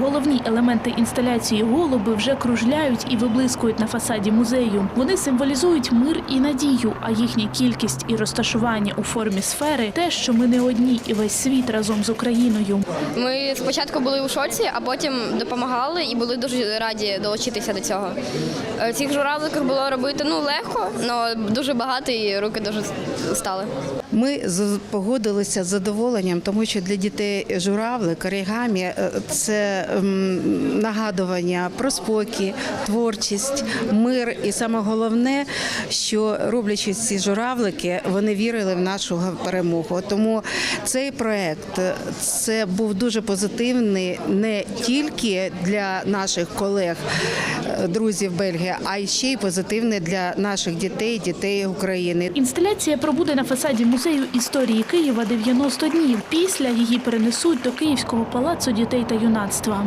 Головні елементи інсталяції голуби вже кружляють і виблискують на фасаді музею. Вони символізують мир і надію, а їхня кількість і розташування у формі сфери те, що ми не одні і весь світ разом з Україною. Ми спочатку були у шоці, а потім допомагали і були дуже раді долучитися до цього. Е, Цих журавликах було робити ну легко, але дуже багато і руки дуже стали. Ми погодилися з задоволенням, тому що для дітей журавлик, оригамі е, – це ем, нагадування про спокій, творчість, мир. І саме головне, що роблячи ці журавлики, вони вірили в нашу перемогу. Тому цей проект е, це був дуже позитивний не тільки для наших колег, е, друзів Бельгії, а й ще й позитивний для наших дітей, дітей України. Інсталяція пробуде на фасаді музею історії Києва 90 днів. Після її перенесуть до Київського палацу дітей та юнацтва.